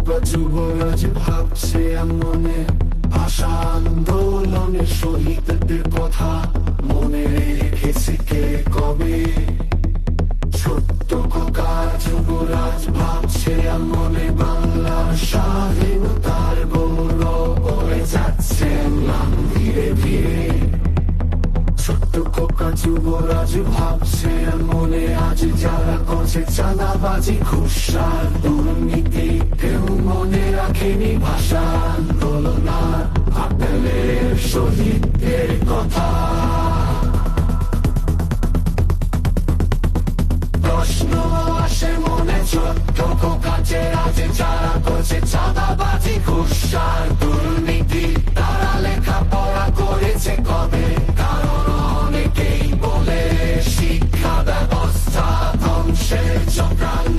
যুবরাজ ভাবছে মনে ভাষা আন্দোলনের শহীদদের কথা মনে রেখেছে কে কবে? ছোট্ট খোকা যুবরাজ ভাবছে মনে বাংলার স্বাধীনতার গৌরব যাচ্ছে ম্লান ধীরে ধীরে। ছোট্ট যুবরাজ ভাবছে মনে করছে চাঁদাবাজি দুর্নীতি, কেউ মনে রাখেনি ভাষা শহীদদের কথা। প্রশ্ন আসে মনে, ছোট্ট কাছে আজ যারা করছে চাঁদাবাজি খুশার Shake, jump.